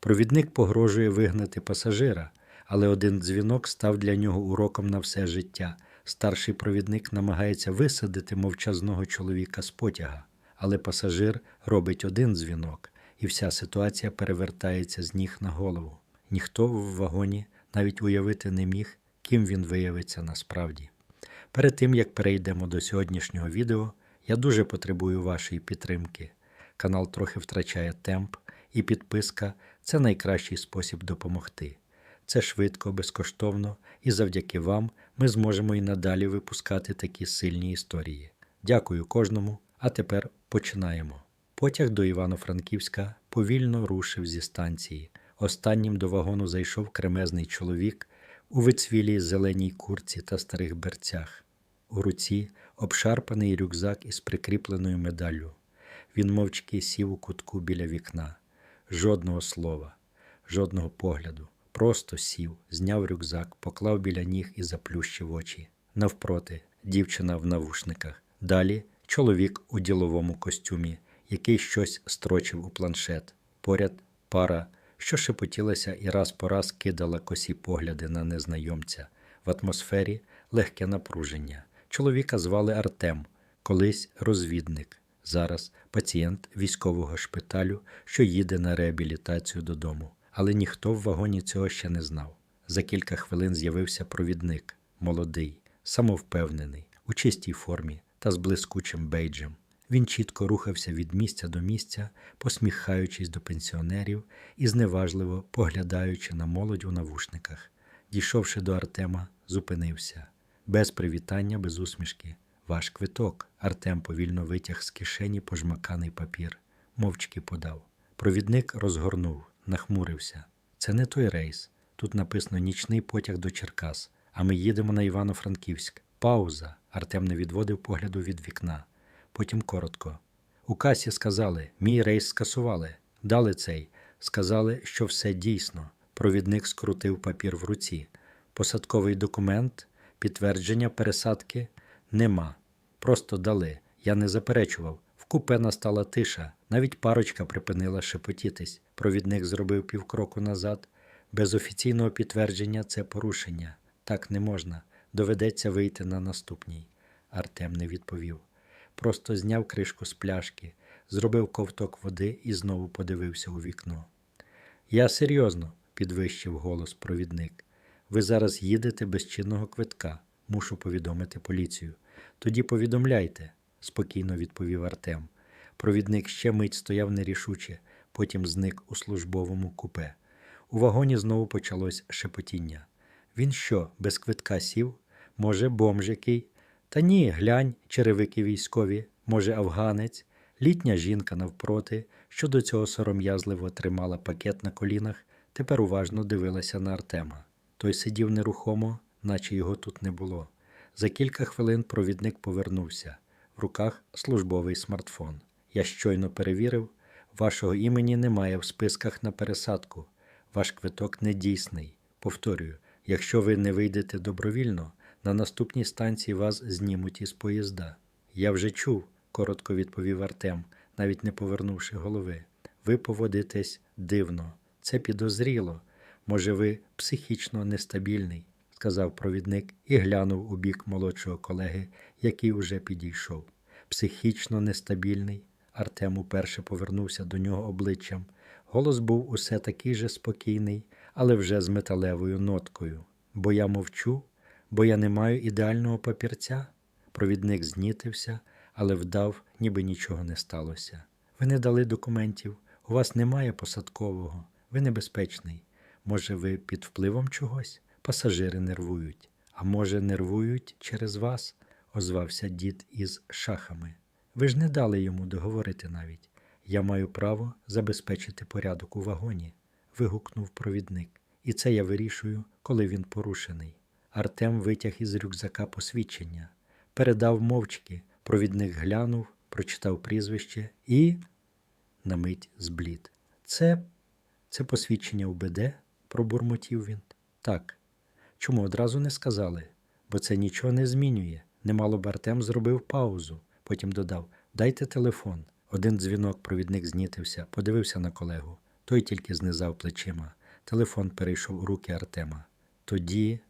Провідник погрожує вигнати пасажира, але один дзвінок став для нього уроком на все життя. Старший провідник намагається висадити мовчазного чоловіка з потяга, але пасажир робить один дзвінок, і вся ситуація перевертається з ніг на голову. Ніхто в вагоні навіть уявити не міг, ким він виявиться насправді. Перед тим як перейдемо до сьогоднішнього відео, я дуже потребую вашої підтримки. Канал трохи втрачає темп, і підписка це найкращий спосіб допомогти. Це швидко, безкоштовно, і завдяки вам ми зможемо і надалі випускати такі сильні історії. Дякую кожному, а тепер починаємо. Потяг до Івано-Франківська повільно рушив зі станції. Останнім до вагону зайшов кремезний чоловік у вицвілій зеленій курці та старих берцях. У руці обшарпаний рюкзак із прикріпленою медаллю. Він мовчки сів у кутку біля вікна. Жодного слова, жодного погляду. Просто сів, зняв рюкзак, поклав біля ніг і заплющив очі. Навпроти дівчина в навушниках. Далі чоловік у діловому костюмі, який щось строчив у планшет. Поряд пара, що шепотілася і раз по раз кидала косі погляди на незнайомця. В атмосфері легке напруження. Чоловіка звали Артем, колись розвідник. Зараз пацієнт військового шпиталю, що їде на реабілітацію додому. Але ніхто в вагоні цього ще не знав. За кілька хвилин з'явився провідник, молодий, самовпевнений, у чистій формі та з блискучим бейджем. Він чітко рухався від місця до місця, посміхаючись до пенсіонерів і зневажливо поглядаючи на молодь у навушниках. Дійшовши до Артема, зупинився. Без привітання, без усмішки. Ваш квиток. Артем повільно витяг з кишені пожмаканий папір, мовчки подав. Провідник розгорнув, нахмурився. Це не той рейс. Тут написано нічний потяг до Черкас, а ми їдемо на Івано-Франківськ. Пауза. Артем не відводив погляду від вікна. Потім коротко. У касі сказали, мій рейс скасували. Дали цей. Сказали, що все дійсно. Провідник скрутив папір в руці. Посадковий документ, підтвердження пересадки нема. Просто дали. Я не заперечував. В купе настала тиша. Навіть парочка припинила шепотітись. Провідник зробив півкроку назад. Без офіційного підтвердження це порушення. Так не можна. Доведеться вийти на наступній. Артем не відповів. Просто зняв кришку з пляшки, зробив ковток води і знову подивився у вікно. Я серйозно, підвищив голос провідник. Ви зараз їдете без чинного квитка. Мушу повідомити поліцію. Тоді повідомляйте, спокійно відповів Артем. Провідник ще мить стояв нерішуче, потім зник у службовому купе. У вагоні знову почалось шепотіння. Він що, без квитка сів? Може, бомж який? Та ні, глянь, черевики військові, може, афганець, літня жінка навпроти, що до цього сором'язливо тримала пакет на колінах, тепер уважно дивилася на Артема. Той сидів нерухомо, наче його тут не було. За кілька хвилин провідник повернувся. В руках службовий смартфон. Я щойно перевірив, вашого імені немає в списках на пересадку. Ваш квиток недійсний. Повторюю, якщо ви не вийдете добровільно, на наступній станції вас знімуть із поїзда. Я вже чув, коротко відповів Артем, навіть не повернувши голови. Ви поводитесь дивно. Це підозріло. Може, ви психічно нестабільний, сказав провідник і глянув у бік молодшого колеги, який уже підійшов. Психічно нестабільний. Артем уперше повернувся до нього обличчям. Голос був усе такий же спокійний, але вже з металевою ноткою. Бо я мовчу, бо я не маю ідеального папірця. Провідник знітився, але вдав, ніби нічого не сталося. Ви не дали документів, у вас немає посадкового, ви небезпечний. Може, ви під впливом чогось? Пасажири нервують. А може, нервують через вас? озвався дід із шахами. Ви ж не дали йому договорити навіть. Я маю право забезпечити порядок у вагоні, вигукнув провідник. І це я вирішую, коли він порушений. Артем витяг із рюкзака посвідчення, передав мовчки, провідник глянув, прочитав прізвище і на мить зблід. Це це посвідчення УБД? пробурмотів він. Так. Чому одразу не сказали? Бо це нічого не змінює. Немало б Артем зробив паузу, потім додав Дайте телефон. Один дзвінок провідник знітився, подивився на колегу. Той тільки знизав плечима. Телефон перейшов у руки Артема. Тоді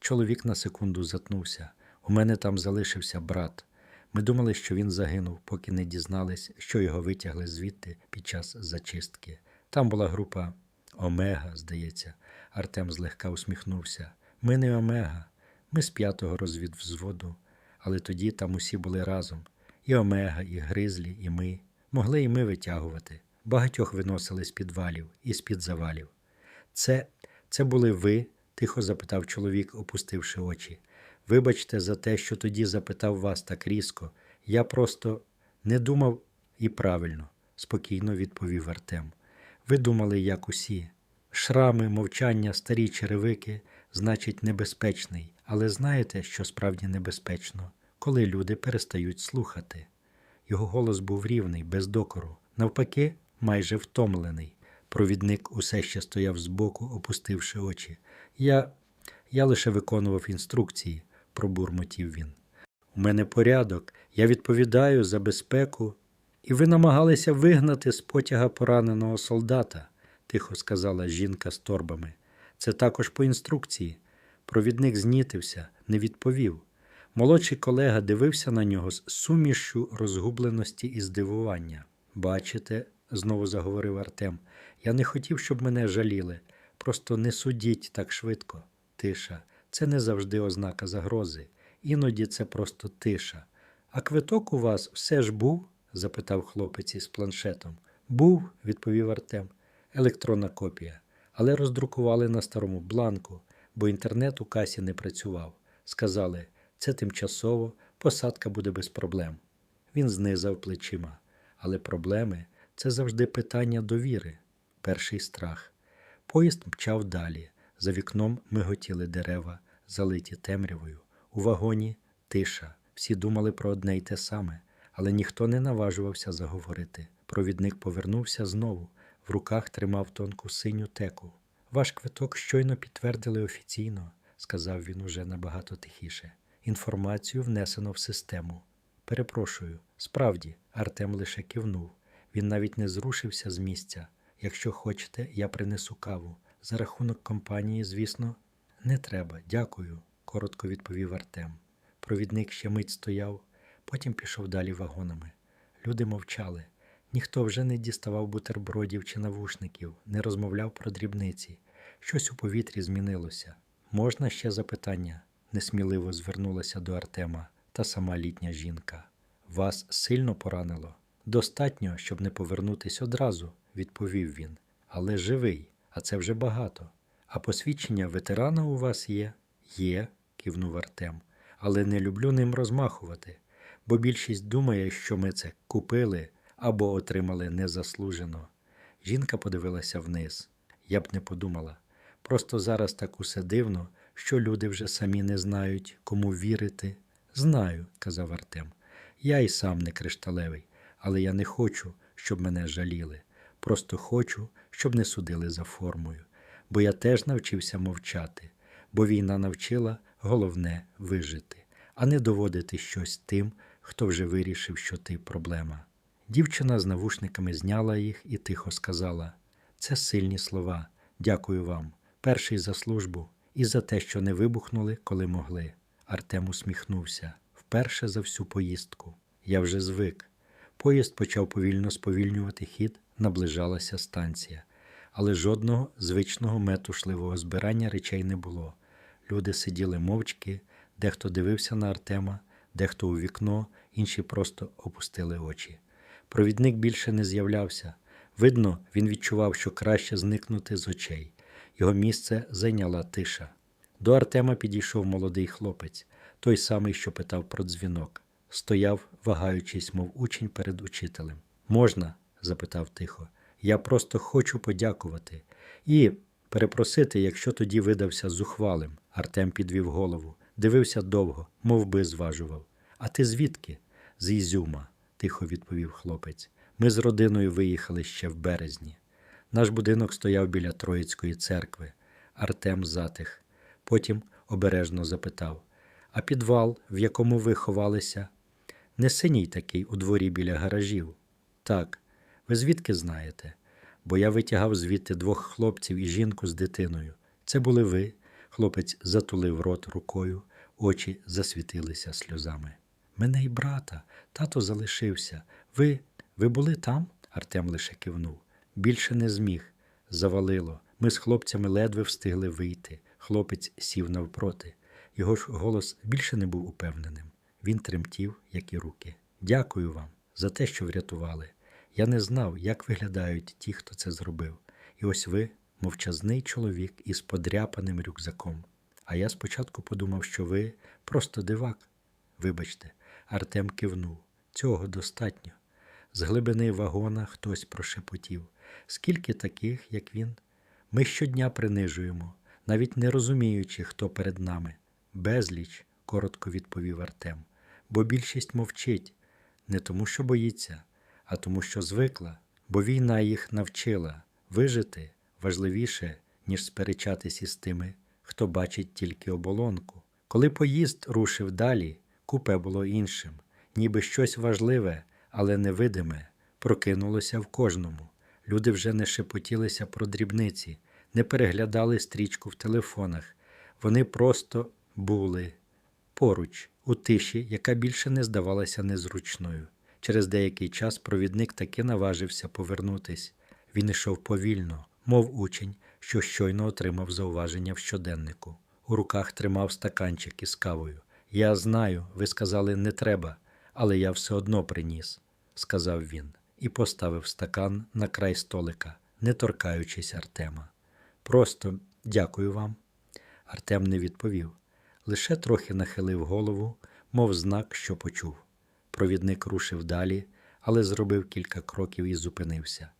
чоловік на секунду затнувся. У мене там залишився брат. Ми думали, що він загинув, поки не дізнались, що його витягли звідти під час зачистки. Там була група Омега, здається. Артем злегка усміхнувся. Ми не Омега, ми з п'ятого розвідвзводу, але тоді там усі були разом. І Омега, і Гризлі, і ми. Могли і ми витягувати. Багатьох виносили з підвалів і з-під завалів. Це, це були ви? тихо запитав чоловік, опустивши очі. Вибачте за те, що тоді запитав вас так різко. Я просто не думав і правильно, спокійно відповів Артем. Ви думали, як усі. Шрами, мовчання, старі черевики, значить, небезпечний. Але знаєте, що справді небезпечно, коли люди перестають слухати. Його голос був рівний, без докору, навпаки, майже втомлений. Провідник усе ще стояв збоку, опустивши очі. Я, я лише виконував інструкції, пробурмотів він. У мене порядок, я відповідаю за безпеку. І ви намагалися вигнати з потяга пораненого солдата, тихо сказала жінка з торбами. Це також по інструкції. Провідник знітився, не відповів. Молодший колега дивився на нього з сумішшю розгубленості і здивування. Бачите, знову заговорив Артем, я не хотів, щоб мене жаліли. Просто не судіть так швидко. Тиша. Це не завжди ознака загрози. Іноді це просто тиша. А квиток у вас все ж був? запитав хлопець із планшетом. Був, відповів Артем. Електронна копія. Але роздрукували на старому бланку, бо інтернет у касі не працював. Сказали, це тимчасово, посадка буде без проблем. Він знизав плечима. Але проблеми це завжди питання довіри, перший страх. Поїзд мчав далі. За вікном миготіли дерева, залиті темрявою. У вагоні тиша. Всі думали про одне й те саме, але ніхто не наважувався заговорити. Провідник повернувся знову. В руках тримав тонку синю теку. Ваш квиток щойно підтвердили офіційно, сказав він уже набагато тихіше. Інформацію внесено в систему. Перепрошую, справді, Артем лише кивнув. Він навіть не зрушився з місця. Якщо хочете, я принесу каву. За рахунок компанії, звісно, не треба, дякую, коротко відповів Артем. Провідник ще мить стояв, потім пішов далі вагонами. Люди мовчали. Ніхто вже не діставав бутербродів чи навушників, не розмовляв про дрібниці. Щось у повітрі змінилося. Можна ще запитання? несміливо звернулася до Артема та сама літня жінка. Вас сильно поранило? Достатньо, щоб не повернутись одразу, відповів він. Але живий, а це вже багато. А посвідчення ветерана у вас є? Є, кивнув Артем. Але не люблю ним розмахувати, бо більшість думає, що ми це купили або отримали незаслужено. Жінка подивилася вниз. Я б не подумала. Просто зараз так усе дивно, що люди вже самі не знають, кому вірити. Знаю, казав Артем. Я й сам не кришталевий, але я не хочу, щоб мене жаліли. Просто хочу, щоб не судили за формою. Бо я теж навчився мовчати, бо війна навчила головне вижити, а не доводити щось тим, хто вже вирішив, що ти проблема. Дівчина з навушниками зняла їх і тихо сказала: Це сильні слова. Дякую вам. Перший за службу і за те, що не вибухнули, коли могли. Артем усміхнувся вперше за всю поїздку. Я вже звик. Поїзд почав повільно сповільнювати хід, наближалася станція, але жодного звичного метушливого збирання речей не було. Люди сиділи мовчки, дехто дивився на Артема, дехто у вікно, інші просто опустили очі. Провідник більше не з'являвся. Видно, він відчував, що краще зникнути з очей. Його місце зайняла тиша. До Артема підійшов молодий хлопець, той самий, що питав про дзвінок. Стояв, вагаючись, мов учень перед учителем. Можна? запитав тихо. Я просто хочу подякувати. І перепросити, якщо тоді видався зухвалим. Артем підвів голову, дивився довго, мов би зважував. А ти звідки? З Ізюма, тихо відповів хлопець. Ми з родиною виїхали ще в березні. Наш будинок стояв біля Троїцької церкви. Артем затих. Потім обережно запитав: А підвал, в якому ви ховалися? Не синій такий у дворі біля гаражів. Так, ви звідки знаєте? бо я витягав звідти двох хлопців і жінку з дитиною. Це були ви. Хлопець затулив рот рукою, очі засвітилися сльозами. Мене й брата, тато залишився. Ви. ви були там? Артем лише кивнув. Більше не зміг. Завалило. Ми з хлопцями ледве встигли вийти. Хлопець сів навпроти. Його ж голос більше не був упевненим. Він тремтів, як і руки. Дякую вам за те, що врятували. Я не знав, як виглядають ті, хто це зробив. І ось ви мовчазний чоловік із подряпаним рюкзаком. А я спочатку подумав, що ви просто дивак. Вибачте, Артем кивнув. Цього достатньо. З глибини вагона хтось прошепотів. Скільки таких, як він? Ми щодня принижуємо, навіть не розуміючи, хто перед нами. Безліч, коротко відповів Артем, бо більшість мовчить не тому, що боїться, а тому, що звикла, бо війна їх навчила вижити важливіше, ніж сперечатись із тими, хто бачить тільки оболонку. Коли поїзд рушив далі, купе було іншим, ніби щось важливе, але невидиме, прокинулося в кожному. Люди вже не шепотілися про дрібниці, не переглядали стрічку в телефонах. Вони просто були поруч, у тиші, яка більше не здавалася незручною. Через деякий час провідник таки наважився повернутись. Він ішов повільно, мов учень, що щойно отримав зауваження в щоденнику. У руках тримав стаканчик із кавою. Я знаю, ви сказали, не треба, але я все одно приніс, сказав він, і поставив стакан на край столика, не торкаючись Артема. Просто дякую вам. Артем не відповів, лише трохи нахилив голову, мов знак, що почув. Провідник рушив далі, але зробив кілька кроків і зупинився.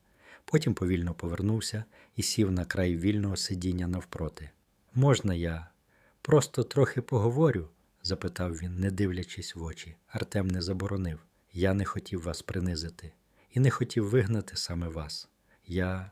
Потім повільно повернувся і сів на край вільного сидіння навпроти. Можна я просто трохи поговорю? Запитав він, не дивлячись в очі. Артем не заборонив. Я не хотів вас принизити і не хотів вигнати саме вас. Я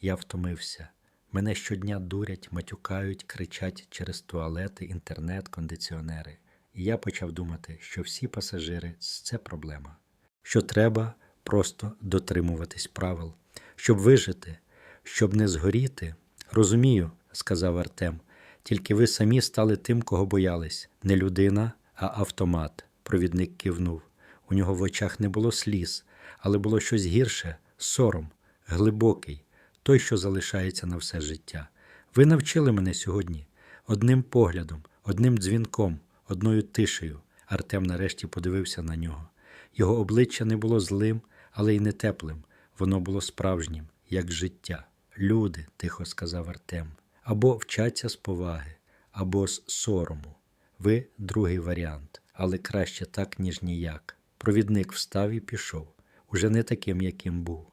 я втомився. Мене щодня дурять, матюкають, кричать через туалети, інтернет, кондиціонери. І я почав думати, що всі пасажири це проблема, що треба просто дотримуватись правил, щоб вижити, щоб не згоріти. Розумію, сказав Артем. Тільки ви самі стали тим, кого боялись. Не людина, а автомат. Провідник кивнув. У нього в очах не було сліз, але було щось гірше, сором, глибокий, той, що залишається на все життя. Ви навчили мене сьогодні одним поглядом, одним дзвінком, одною тишею. Артем нарешті подивився на нього. Його обличчя не було злим, але й не теплим. Воно було справжнім, як життя. Люди, тихо сказав Артем, або вчаться з поваги, або з сорому. Ви другий варіант, але краще так, ніж ніяк. Провідник встав і пішов, уже не таким, яким був.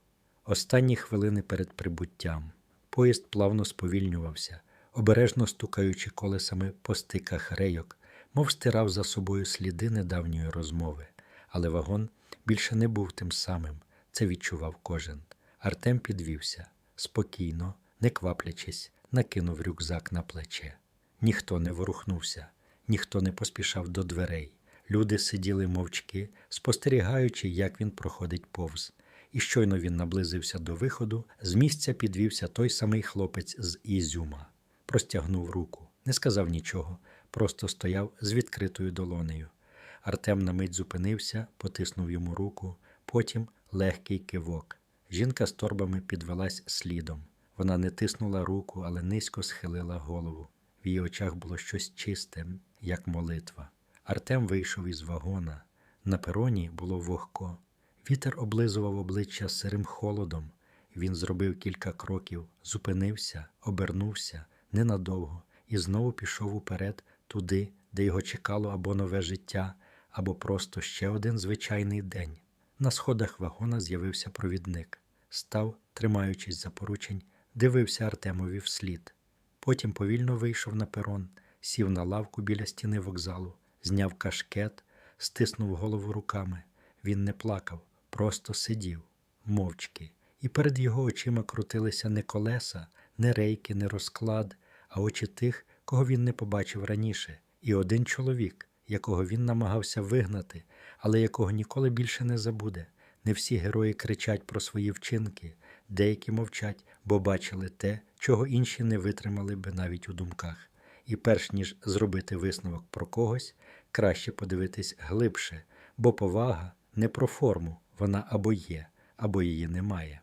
Останні хвилини перед прибуттям. Поїзд плавно сповільнювався, обережно стукаючи колесами по стиках рейок, мов стирав за собою сліди недавньої розмови. Але вагон більше не був тим самим, це відчував кожен. Артем підвівся спокійно, не кваплячись, накинув рюкзак на плече. Ніхто не ворухнувся, ніхто не поспішав до дверей. Люди сиділи мовчки, спостерігаючи, як він проходить повз. І щойно він наблизився до виходу, з місця підвівся той самий хлопець з Ізюма, простягнув руку, не сказав нічого, просто стояв з відкритою долонею. Артем на мить зупинився, потиснув йому руку, потім легкий кивок. Жінка з торбами підвелась слідом. Вона не тиснула руку, але низько схилила голову. В її очах було щось чисте, як молитва. Артем вийшов із вагона. На пероні було вогко. Вітер облизував обличчя сирим холодом. Він зробив кілька кроків, зупинився, обернувся ненадовго і знову пішов уперед, туди, де його чекало або нове життя, або просто ще один звичайний день. На сходах вагона з'явився провідник. Став, тримаючись за поручень, дивився Артемові вслід. Потім повільно вийшов на перон, сів на лавку біля стіни вокзалу, зняв кашкет, стиснув голову руками. Він не плакав, просто сидів, мовчки, і перед його очима крутилися не колеса, не рейки, не розклад, а очі тих, кого він не побачив раніше, і один чоловік, якого він намагався вигнати, але якого ніколи більше не забуде. Не всі герої кричать про свої вчинки, Деякі мовчать, бо бачили те, чого інші не витримали би навіть у думках. І перш ніж зробити висновок про когось, краще подивитись глибше, бо повага не про форму, вона або є, або її немає.